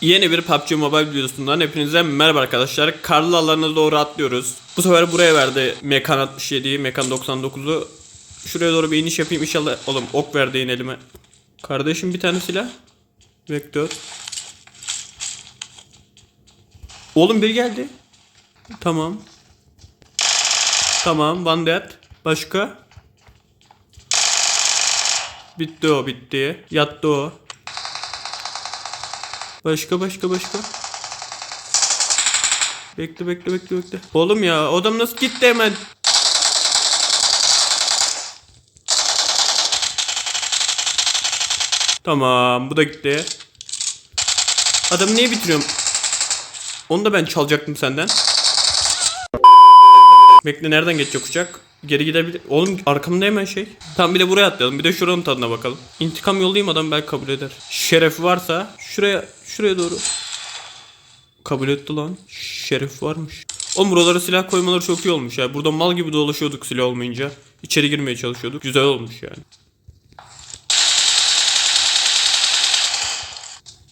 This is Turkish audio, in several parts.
Yeni bir PUBG Mobile videosundan hepinize merhaba arkadaşlar. Karlı alanına doğru atlıyoruz. Bu sefer buraya verdi Mekan 67'yi, Mekan 99'u. Şuraya doğru bir iniş yapayım inşallah. Oğlum ok verdi yine elime. Kardeşim bir tane silah. Vektör. Oğlum bir geldi. Tamam. Tamam, one dead. Başka? Bitti o, bitti. Yattı o. Başka başka başka. Bekle bekle bekle bekle. Oğlum ya adam nasıl gitti hemen? Tamam bu da gitti. Adamı niye bitiriyorum? Onu da ben çalacaktım senden. Bekle nereden geçecek uçak? Geri gidebilir. Oğlum arkamda hemen şey. Tamam bir de buraya atlayalım. Bir de şuranın tadına bakalım. İntikam yollayayım adam belki kabul eder. Şeref varsa şuraya şuraya doğru. Kabul etti lan. Şeref varmış. Oğlum buralara silah koymaları çok iyi olmuş ya. Burada mal gibi dolaşıyorduk silah olmayınca. İçeri girmeye çalışıyorduk. Güzel olmuş yani.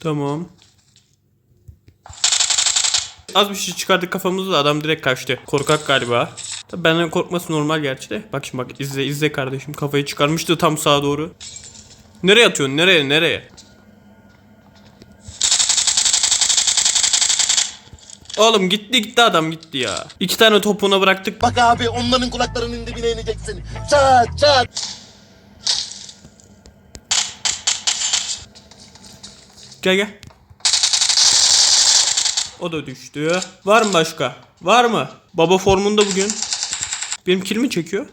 Tamam. Az bir şey çıkardık kafamızda adam direkt kaçtı. Korkak galiba. Tabii benden korkması normal gerçi de. Bak şimdi bak izle izle kardeşim. Kafayı çıkarmıştı tam sağa doğru. Nereye atıyorsun? Nereye? Nereye? Oğlum gitti gitti adam gitti ya. İki tane topuna bıraktık. Bak abi onların kulaklarının dibine ineceksin. Çat çat. Gel gel. O da düştü. Var mı başka? Var mı? Baba formunda bugün. Benim kilimi çekiyor.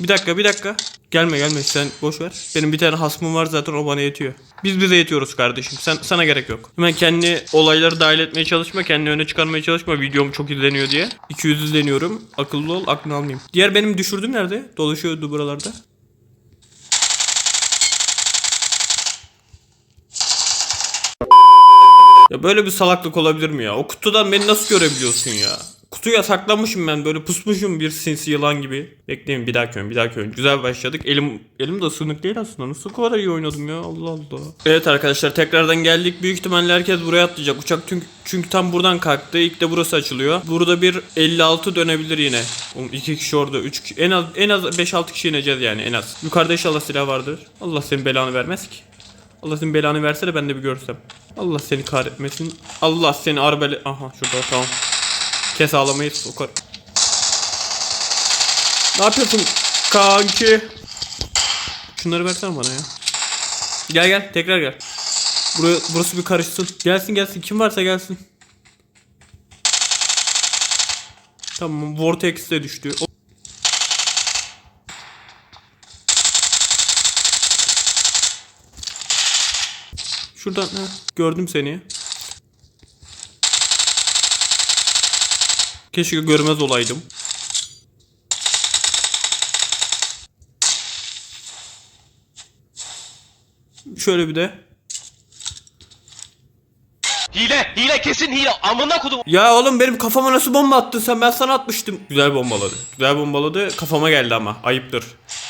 Bir dakika bir dakika. Gelme gelme sen boş ver. Benim bir tane hasmım var zaten o bana yetiyor. Biz bize yetiyoruz kardeşim. Sen sana gerek yok. Hemen kendi olayları dahil etmeye çalışma. Kendini öne çıkarmaya çalışma. Videom çok izleniyor diye. 200 izleniyorum. Akıllı ol aklını almayayım. Diğer benim düşürdüğüm nerede? Dolaşıyordu buralarda. Ya böyle bir salaklık olabilir mi ya? O kutudan beni nasıl görebiliyorsun ya? Kutuya saklanmışım ben böyle pusmuşum bir sinsi yılan gibi. Bekleyin bir dahaki oyun bir dahaki oyun. Güzel başladık. Elim elim de ısınık değil aslında. Nasıl kadar iyi oynadım ya Allah Allah. Evet arkadaşlar tekrardan geldik. Büyük ihtimalle herkes buraya atlayacak. Uçak çünkü, çünkü tam buradan kalktı. İlk de burası açılıyor. Burada bir 56 dönebilir yine. Oğlum iki kişi orada. Üç kişi. En az en az 5-6 kişi ineceğiz yani en az. Yukarıda inşallah silah vardır. Allah senin belanı vermez ki. Allah senin belanı verse de ben de bir görsem. Allah seni kahretmesin. Allah seni arbele... Aha şurada tamam. Kes ağlamayı sokar. Ne yapıyorsun kanki? Şunları versene bana ya. Gel gel tekrar gel. Buraya, burası bir karışsın. Gelsin gelsin kim varsa gelsin. Tamam Vortex de düştü. Şuradan ha, gördüm seni. Keşke görmez olaydım. Şöyle bir de. Hile, hile kesin hile. Amına kodum. Ya oğlum benim kafama nasıl bomba attın sen? Ben sana atmıştım. Güzel bombaladı. Güzel bombaladı. Kafama geldi ama. Ayıptır.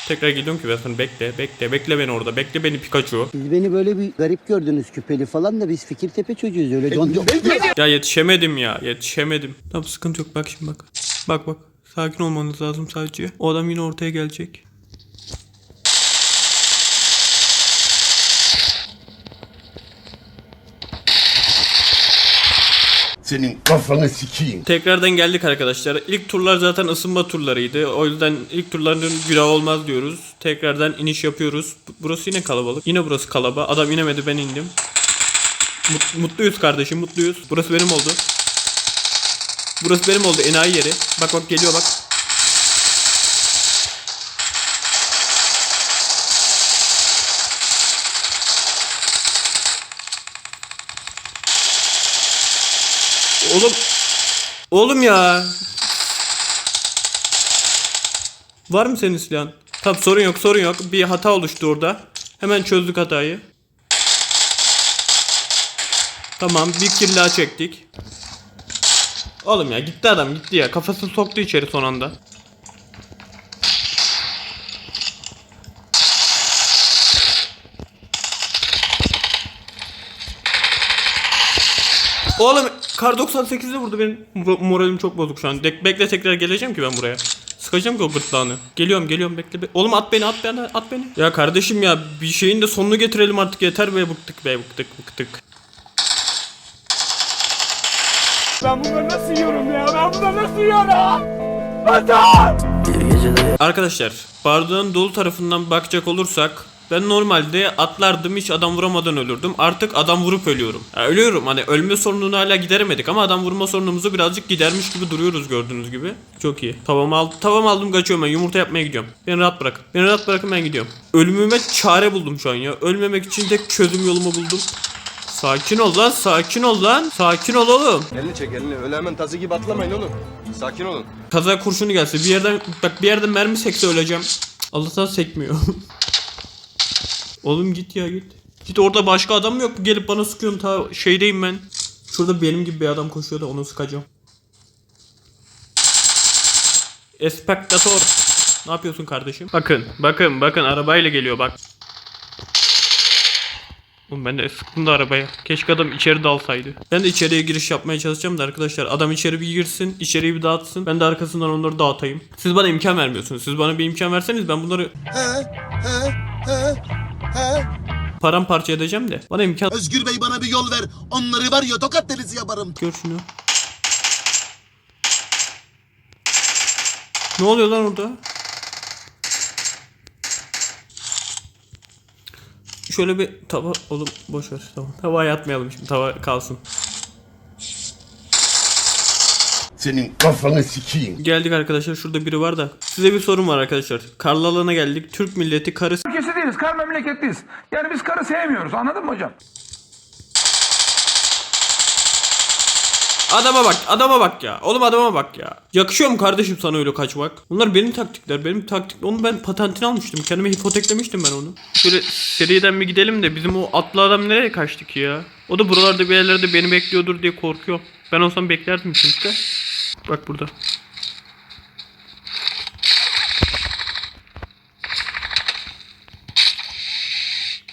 Tekrar geliyorum ki ben sana bekle bekle bekle beni orada. Bekle beni Pikachu. Siz beni böyle bir garip gördünüz küpeli falan da biz Fikirtepe çocuğuyuz öyle don don. Ya yetişemedim ya. Yetişemedim. Tamam sıkıntı yok. Bak şimdi bak. Bak bak. Sakin olmanız lazım sadece. O adam yine ortaya gelecek. Senin kafanı sikeyim. Tekrardan geldik arkadaşlar. İlk turlar zaten ısınma turlarıydı. O yüzden ilk turların günah olmaz diyoruz. Tekrardan iniş yapıyoruz. Bu- Burası yine kalabalık. Yine burası kalabalık. Adam inemedi ben indim. Mut- mutluyuz kardeşim mutluyuz. Burası benim oldu. Burası benim oldu enayi yeri. Bak bak geliyor bak. Oğlum. Oğlum ya. Var mı senin silahın? Tamam sorun yok sorun yok. Bir hata oluştu orada. Hemen çözdük hatayı. Tamam bir daha çektik. Oğlum ya gitti adam gitti ya. Kafasını soktu içeri son anda. Oğlum kar 98'de vurdu benim Mo- moralim çok bozuk şu an. Dek- bekle tekrar geleceğim ki ben buraya. Sıkacağım ki o gırtlağını. Geliyorum geliyorum bekle. be- Oğlum at beni at beni at beni. Ya kardeşim ya bir şeyin de sonunu getirelim artık yeter be bıktık be bıktık bıktık. Arkadaşlar bardağın dolu tarafından bakacak olursak ben normalde atlardım hiç adam vuramadan ölürdüm. Artık adam vurup ölüyorum. Ya ölüyorum hani ölme sorununu hala gideremedik ama adam vurma sorunumuzu birazcık gidermiş gibi duruyoruz gördüğünüz gibi. Çok iyi. Tavam aldım. Tavam aldım kaçıyorum ben yumurta yapmaya gidiyorum. Beni rahat bırakın. Beni rahat bırakın ben gidiyorum. Ölümüme çare buldum şu an ya. Ölmemek için de çözüm yolumu buldum. Sakin ol lan sakin ol lan. Sakin ol oğlum. Elini çek elini. Öyle hemen tazı gibi atlamayın oğlum. Sakin olun. Kaza kurşunu gelse bir yerden bak bir yerden mermi sekse öleceğim. Allah'tan sekmiyor. Oğlum git ya git. Git orada başka adam mı yok gelip bana sıkıyorsun ta şeydeyim ben. Şurada benim gibi bir adam koşuyor da onu sıkacağım. Espektatör. Ne yapıyorsun kardeşim? Bakın bakın bakın arabayla geliyor bak. Oğlum ben de sıktım da arabaya. Keşke adam içeri dalsaydı. Ben de içeriye giriş yapmaya çalışacağım da arkadaşlar. Adam içeri bir girsin, içeriği bir dağıtsın. Ben de arkasından onları dağıtayım. Siz bana imkan vermiyorsunuz. Siz bana bir imkan verseniz ben bunları He he he he. Paramparça edeceğim de. Bana imkan Özgür Bey bana bir yol ver. Onları var ya tokat delisi yaparım. Gör şunu. Ne oluyor lan orada? Şöyle bir tava oğlum boş ver tamam. Tavaya atmayalım şimdi tava kalsın. Senin kafanı sikeyim. Geldik arkadaşlar şurada biri var da. Size bir sorum var arkadaşlar. Karlı alana geldik. Türk milleti karı ülkesi değiliz, kar memleketliyiz. Yani biz karı sevmiyoruz anladın mı hocam? Adama bak, adama bak ya. Oğlum adama bak ya. Yakışıyor mu kardeşim sana öyle kaçmak? Bunlar benim taktikler, benim taktik. Onu ben patentini almıştım. Kendime hipoteklemiştim ben onu. Şöyle seriden bir gidelim de bizim o atlı adam nereye kaçtı ki ya? O da buralarda bir yerlerde beni bekliyordur diye korkuyorum. Ben olsam beklerdim çünkü. Bak burada.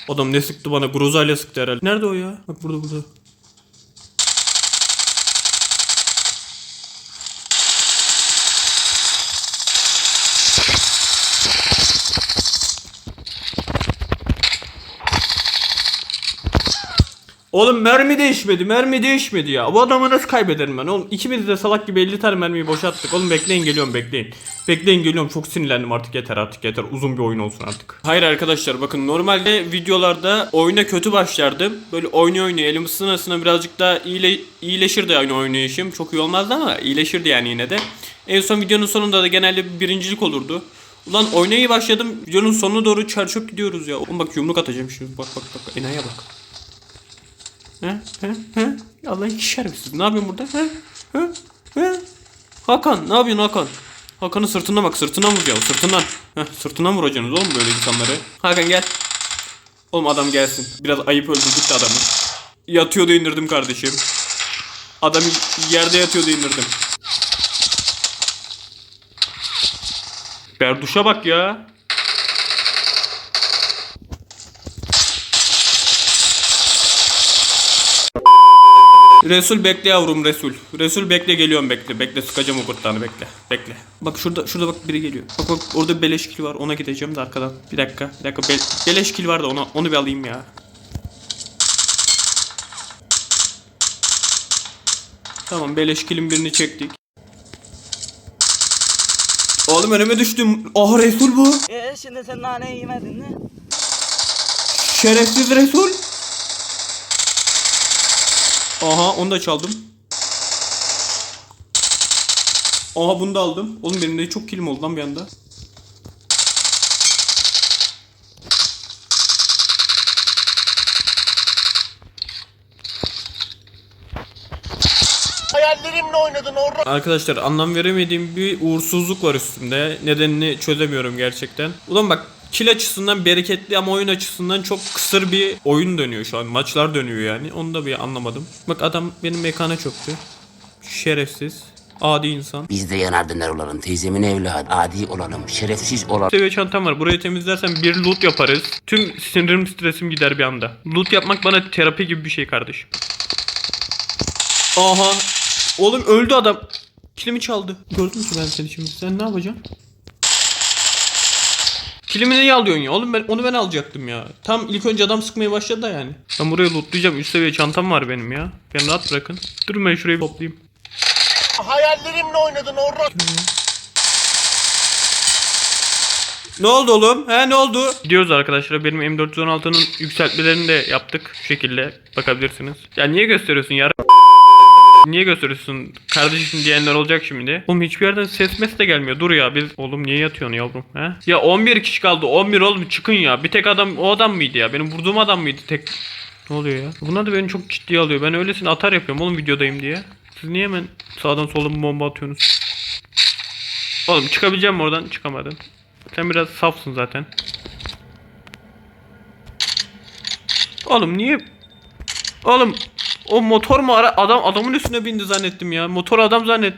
Adam ne sıktı bana? Grozayla sıktı herhalde. Nerede o ya? Bak burada burada. Oğlum mermi değişmedi, mermi değişmedi ya. Bu adamı nasıl kaybederim ben? Oğlum ikimiz de salak gibi 50 tane mermiyi boşalttık. Oğlum bekleyin geliyorum bekleyin. Bekleyin geliyorum çok sinirlendim artık yeter artık yeter. Uzun bir oyun olsun artık. Hayır arkadaşlar bakın normalde videolarda oyuna kötü başlardım. Böyle oynuyor oynuyor elim ısına ısına birazcık daha iyile, iyileşirdi yani oynayışım. Çok iyi olmazdı ama iyileşirdi yani yine de. En son videonun sonunda da genelde bir birincilik olurdu. Ulan oynayı başladım. Videonun sonuna doğru çar çöp gidiyoruz ya. Oğlum bak yumruk atacağım şimdi. Bak bak bak. Enayi'ye bak. He? He? He? Allah'ın şerefsiz. Ne yapıyorsun burada? He? He? He? Hakan ne yapıyorsun Hakan? Hakan'ın sırtına bak sırtına vur ya sırtından. Heh, sırtından vuracaksınız oğlum böyle insanları. Hakan gel. Oğlum adam gelsin. Biraz ayıp öldürdük de adamı. Yatıyordu indirdim kardeşim. Adam yerde yatıyordu indirdim. Berduş'a bak ya. Resul bekle yavrum Resul. Resul bekle geliyorum bekle. Bekle sıkacağım o gırtlağını bekle. Bekle. Bak şurada şurada bak biri geliyor. Bak bak orada bir beleş kil var. Ona gideceğim de arkadan. Bir dakika. Bir dakika. Be beleş kil var da ona onu bir alayım ya. Tamam beleş kilin birini çektik. Oğlum önüme düştüm. Ah Resul bu. Ee şimdi sen naneyi yemedin mi? Şerefsiz Resul. Aha onu da çaldım. Aha bunu da aldım. Oğlum benim de çok kilim oldu lan bir anda. Hayallerimle oynadın orada. Arkadaşlar anlam veremediğim bir uğursuzluk var üstümde. Nedenini çözemiyorum gerçekten. Ulan bak kill açısından bereketli ama oyun açısından çok kısır bir oyun dönüyor şu an. Maçlar dönüyor yani. Onu da bir anlamadım. Bak adam benim mekana çöktü. Şerefsiz. Adi insan. Biz de yanardınlar olalım. Teyzemin evladı. Adi olalım. Şerefsiz olalım. seviye çantam var. Burayı temizlersem bir loot yaparız. Tüm sinirim stresim gider bir anda. Loot yapmak bana terapi gibi bir şey kardeşim. Aha. Oğlum öldü adam. Kilimi çaldı. Gördün ki ben seni şimdi. Sen ne yapacaksın? Kilimi niye alıyorsun ya? Oğlum ben onu ben alacaktım ya. Tam ilk önce adam sıkmaya başladı da yani. Ben buraya lootlayacağım. Üst seviye çantam var benim ya. Beni rahat bırakın. Durun ben şurayı toplayayım. Hayallerimle oynadın orada. Ne oldu oğlum? He ne oldu? Gidiyoruz arkadaşlar. Benim M416'nın yükseltmelerini de yaptık. Şu şekilde bakabilirsiniz. Ya niye gösteriyorsun ya? Niye gösteriyorsun kardeşim diyenler olacak şimdi. Oğlum hiçbir yerden ses mes de gelmiyor. Dur ya biz oğlum niye yatıyorsun yavrum he? Ya 11 kişi kaldı. 11 oğlum çıkın ya. Bir tek adam o adam mıydı ya? Benim vurduğum adam mıydı tek? Ne oluyor ya? Bunlar da beni çok ciddiye alıyor. Ben öylesine atar yapıyorum oğlum videodayım diye. Siz niye hemen sağdan soldan bomba atıyorsunuz? Oğlum çıkabileceğim oradan? Çıkamadın. Sen biraz safsın zaten. Oğlum niye? Oğlum o motor mu ara adam adamın üstüne bindi zannettim ya. Motor adam zannet.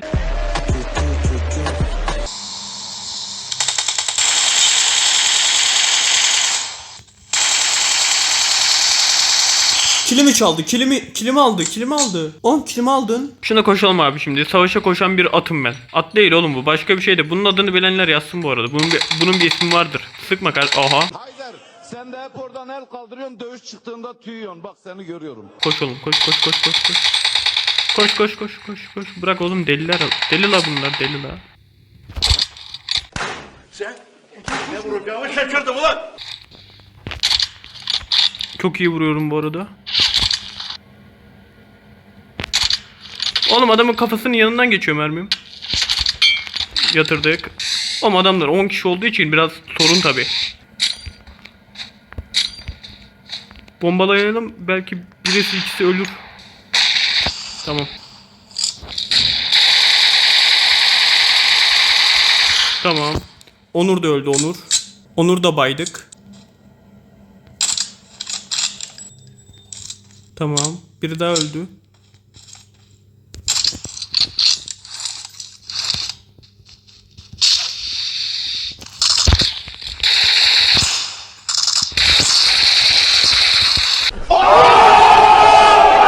Kilimi çaldı. Kilimi kilimi aldı. Kilimi aldı. Oğlum kilimi aldın. Şuna koşalım abi şimdi. Savaşa koşan bir atım ben. At değil oğlum bu. Başka bir şey de. Bunun adını bilenler yazsın bu arada. Bunun bir, bunun bir ismi vardır. Sıkma kar. Aha. Haydar sen de hep oradan el kaldırıyorsun dövüş çıktığında tüyüyorsun bak seni görüyorum. Koş oğlum koş koş koş koş koş. Koş koş koş koş koş. Bırak oğlum deliler. Deli la bunlar deli la. Çok iyi vuruyorum bu arada. Oğlum adamın kafasının yanından geçiyor mermim. Yatırdık. Ama adamlar 10 kişi olduğu için biraz sorun tabi. Bombalayalım belki birisi ikisi ölür. Tamam. Tamam. Onur da öldü Onur. Onur da baydık. Tamam. Biri daha öldü.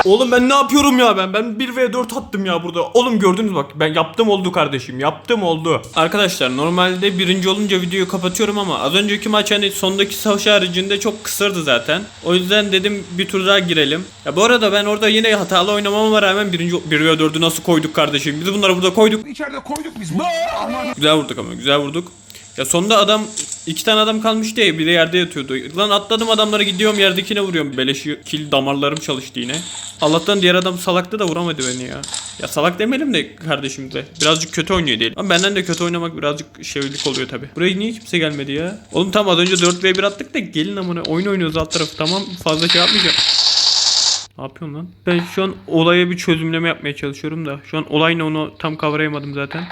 Oğlum ben ne yapıyorum ya ben? Ben 1v4 attım ya burada. Oğlum gördünüz bak ben yaptım oldu kardeşim. Yaptım oldu. Arkadaşlar normalde birinci olunca videoyu kapatıyorum ama az önceki maç hani sondaki savaş haricinde çok kısırdı zaten. O yüzden dedim bir tur daha girelim. Ya bu arada ben orada yine hatalı oynamama rağmen birinci 1v4'ü nasıl koyduk kardeşim? Biz bunları burada koyduk. İçeride koyduk biz Güzel vurduk ama güzel vurduk. Ya sonunda adam iki tane adam kalmış diye biri yerde yatıyordu. Lan atladım adamlara gidiyorum yerdekine vuruyorum. Beleşi kill damarlarım çalıştı yine. Allah'tan diğer adam salaktı da vuramadı beni ya. Ya salak demeyelim de kardeşim de. Birazcık kötü oynuyor değil. Ama benden de kötü oynamak birazcık şeylik oluyor tabi. Buraya niye kimse gelmedi ya? Oğlum tam az önce 4v1 attık da gelin amına oyun oynuyoruz alt tarafı. Tamam fazla şey yapmayacağım. Ne yapıyorsun lan? Ben şu an olaya bir çözümleme yapmaya çalışıyorum da. Şu an olay ne onu tam kavrayamadım zaten.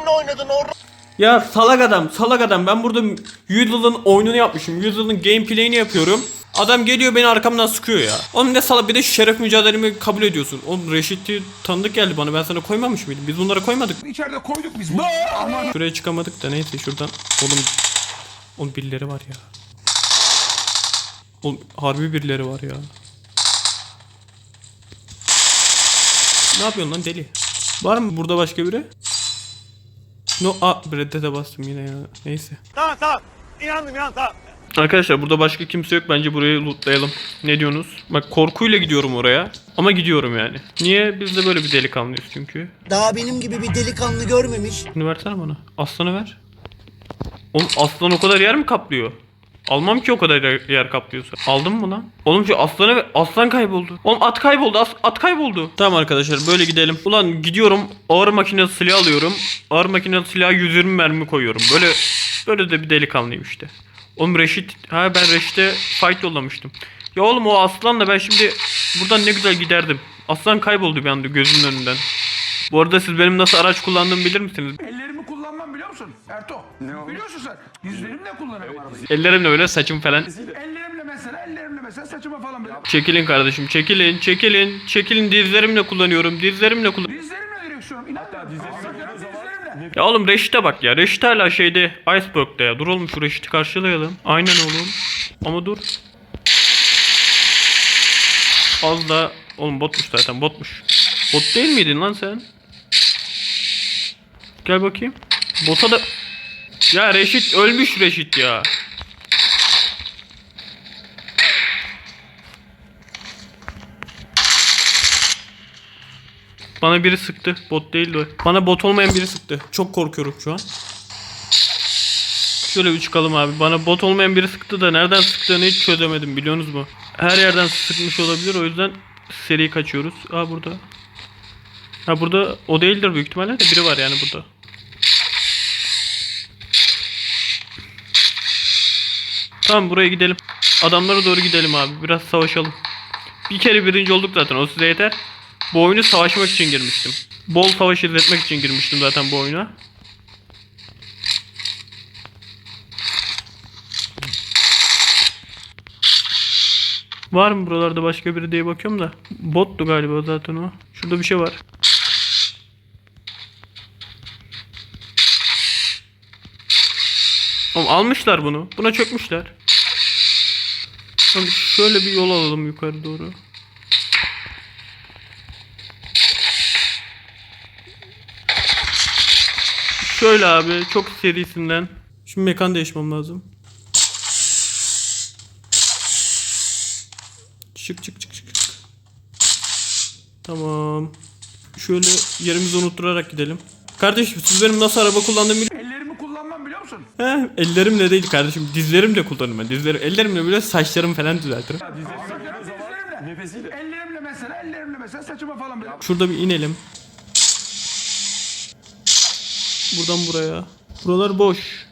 Hayallerimle oynadın orada. Ya salak adam, salak adam. Ben burada Yudal'ın oyununu yapmışım. Yudal'ın gameplay'ini yapıyorum. Adam geliyor beni arkamdan sıkıyor ya. Oğlum ne salak bir de şeref mücadelemi kabul ediyorsun. Oğlum Reşit'i tanıdık geldi bana. Ben sana koymamış mıydım? Biz bunları koymadık. içeride koyduk biz. Aman Şuraya çıkamadık da neyse şuradan. Oğlum Oğlum birileri var ya. Oğlum harbi birileri var ya. Ne yapıyorsun lan deli? Var mı burada başka biri? No, a Bredd'e bastım yine ya. Neyse. Tamam tamam. İnandım inandım tamam. Arkadaşlar burada başka kimse yok. Bence burayı lootlayalım. Ne diyorsunuz? Bak korkuyla gidiyorum oraya. Ama gidiyorum yani. Niye? Biz de böyle bir delikanlıyız çünkü. Daha benim gibi bir delikanlı görmemiş. Bunu versene bana. Aslanı ver. Oğlum aslan o kadar yer mi kaplıyor? Almam ki o kadar yer- kaplıyorsa. Aldın mı lan? Oğlum şu aslanı. Aslan kayboldu. Oğlum at kayboldu. As- at kayboldu. Tamam arkadaşlar böyle gidelim. Ulan gidiyorum ağır makine silah alıyorum. Ağır makine silah 120 mermi koyuyorum. Böyle böyle de bir delikanlıyım işte. Oğlum Reşit. Ha ben Reşit'e fight yollamıştım. Ya oğlum o aslanla ben şimdi buradan ne güzel giderdim. Aslan kayboldu bir anda gözümün önünden. Bu arada siz benim nasıl araç kullandığımı bilir misiniz? Musun? Erto. Ne Biliyorsun sen. Dizlerimle kullanırım arabayı. Ellerimle öyle saçım falan. Ellerimle mesela ellerimle mesela saçıma falan böyle. Çekilin kardeşim çekilin çekilin çekilin dizlerimle kullanıyorum dizlerimle kullan. Dizlerimle direksiyon. İnan. Hatta dizlerimle. Ya oğlum Reşit'e bak ya. Reşit hala şeyde Iceberg'de ya. Dur oğlum şu Reşit'i karşılayalım. Aynen oğlum. Ama dur. Az da oğlum botmuş zaten botmuş. Bot değil miydin lan sen? Gel bakayım. Bota da ya Reşit ölmüş Reşit ya. Bana biri sıktı. Bot değildi o. Bana bot olmayan biri sıktı. Çok korkuyorum şu an. Şöyle bir çıkalım abi. Bana bot olmayan biri sıktı da nereden sıktığını hiç çözemedim biliyorsunuz mu? Her yerden sıkmış olabilir o yüzden seri kaçıyoruz. Aa burada. Ha burada o değildir büyük ihtimalle de biri var yani burada. Tamam buraya gidelim. Adamlara doğru gidelim abi. Biraz savaşalım. Bir kere birinci olduk zaten o size yeter. Bu oyunu savaşmak için girmiştim. Bol savaş izletmek için girmiştim zaten bu oyuna. Var mı buralarda başka biri diye bakıyorum da. Bottu galiba zaten o. Şurada bir şey var. Oğlum almışlar bunu. Buna çökmüşler. Tamam, şöyle bir yol alalım yukarı doğru. Şöyle abi çok serisinden. Şimdi mekan değişmem lazım. Çık çık çık. çık. Tamam. Şöyle yerimizi unutturarak gidelim. Kardeşim siz benim nasıl araba kullandığımı musun? He, ellerimle değil kardeşim. Dizlerimle kullanırım ben. Dizlerim, ellerimle bile saçlarımı falan düzeltirim. Nefesiyle. Ellerimle mesela, ellerimle mesela saçıma falan böyle. Şurada bir inelim. Buradan buraya. Buralar boş.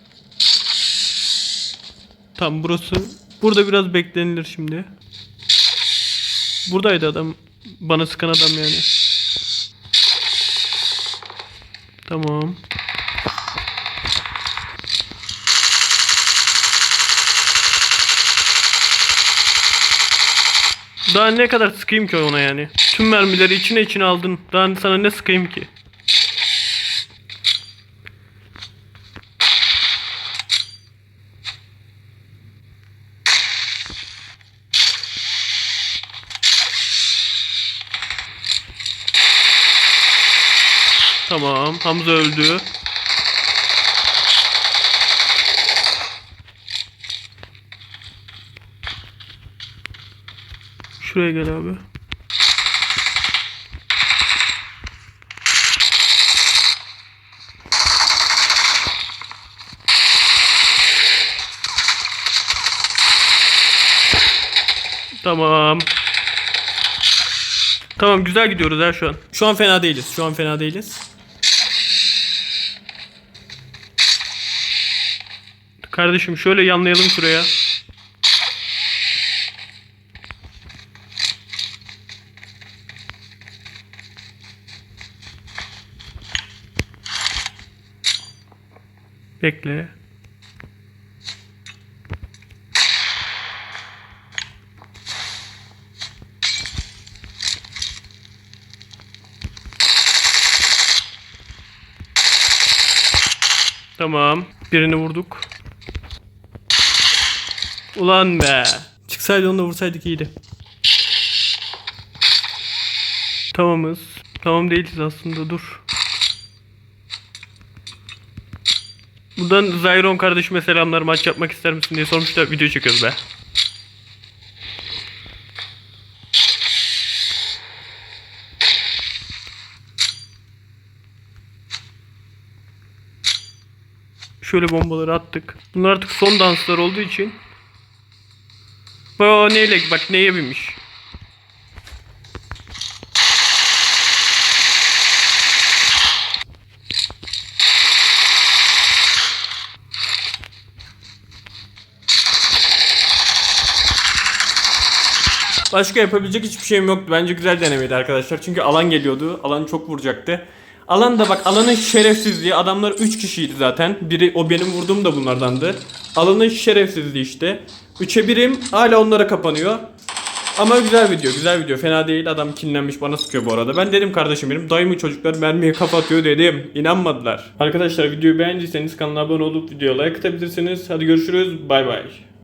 Tam burası. Burada biraz beklenilir şimdi. Buradaydı adam. Bana sıkan adam yani. Tamam. Daha ne kadar sıkayım ki ona yani? Tüm mermileri içine içine aldın. Daha sana ne sıkayım ki? Tamam. Hamza öldü. Şuraya gel abi. Tamam. Tamam güzel gidiyoruz her şu an. Şu an fena değiliz. Şu an fena değiliz. Kardeşim şöyle yanlayalım şuraya. Bekle. Tamam. Birini vurduk. Ulan be. Çıksaydı onu da vursaydık iyiydi. Tamamız. Tamam değiliz aslında dur. Buradan Zyron kardeşime selamlar maç yapmak ister misin diye sormuş da video çekiyoruz be. Şöyle bombaları attık. Bunlar artık son danslar olduğu için. O neyle bak neye binmiş. Başka yapabilecek hiçbir şeyim yoktu. Bence güzel denemeydi arkadaşlar. Çünkü alan geliyordu. Alan çok vuracaktı. Alan da bak alanın şerefsizliği. Adamlar 3 kişiydi zaten. Biri o benim vurduğum da bunlardandı. Alanın şerefsizliği işte. 3'e 1'im hala onlara kapanıyor. Ama güzel video güzel video fena değil adam kinlenmiş bana sıkıyor bu arada. Ben dedim kardeşim benim dayımın çocuklar mermiye kapatıyor dedim. İnanmadılar. Arkadaşlar videoyu beğendiyseniz kanala abone olup videoya like atabilirsiniz. Hadi görüşürüz bay bay.